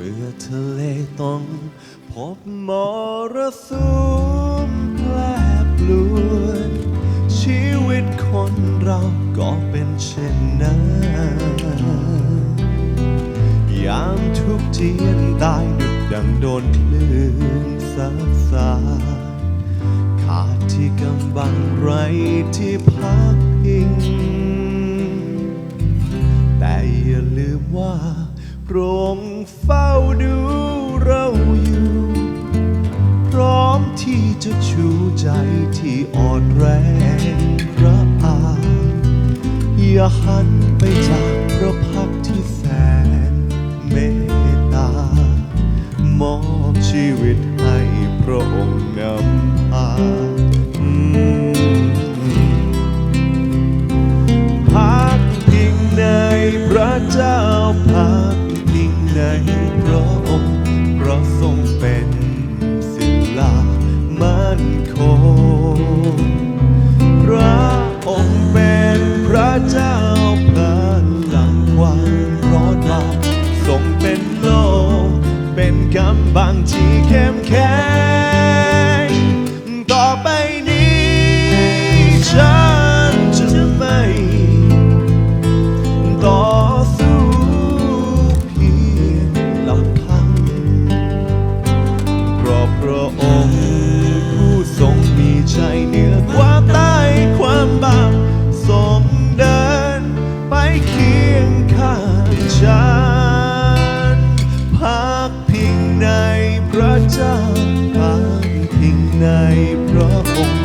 มื่อทะเลต้องพบมรสุมแปรปรวนชีวิตคนเราก็เป็นเช่นนั้นยามทุกข์เจียนตายดุดดังโดนคลื่นซัดสาขาดที่กำบังไรที่พักพิง แต่อย่าลืมว่า พรงเฝ้าดูเราอยู่ พร้อมที่จะชูใจที่อ่อนแรงระอาอย่าหันไปจากพระพักที่แสนเมตตามอบชีวิตให้พระองค์นำพา ในพระองค์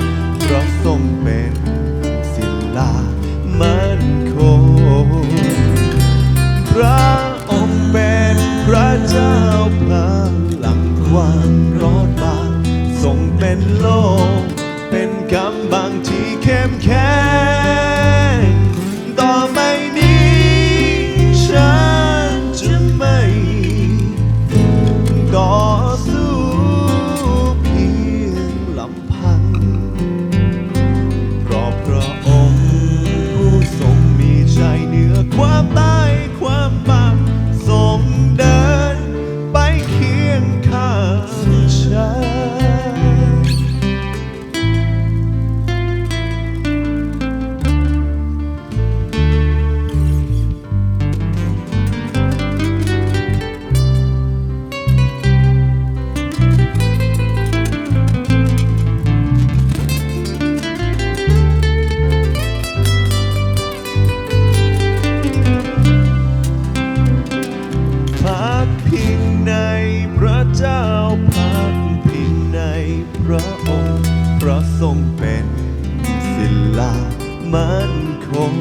นคง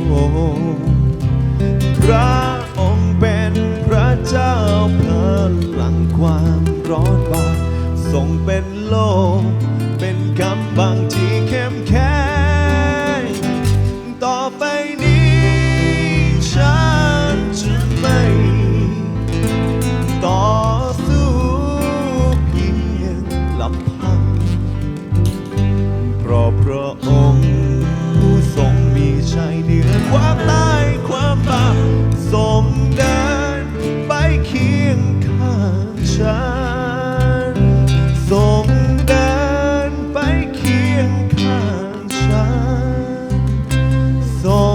พระองค์เป็นพระเจ้าพลังความร้อนบาททรงเป็นโลก เป็นกำบังที่เข้มแข็ง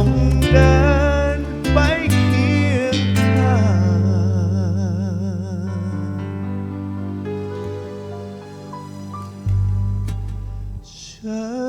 งเดินไปเคียงข้างฉัน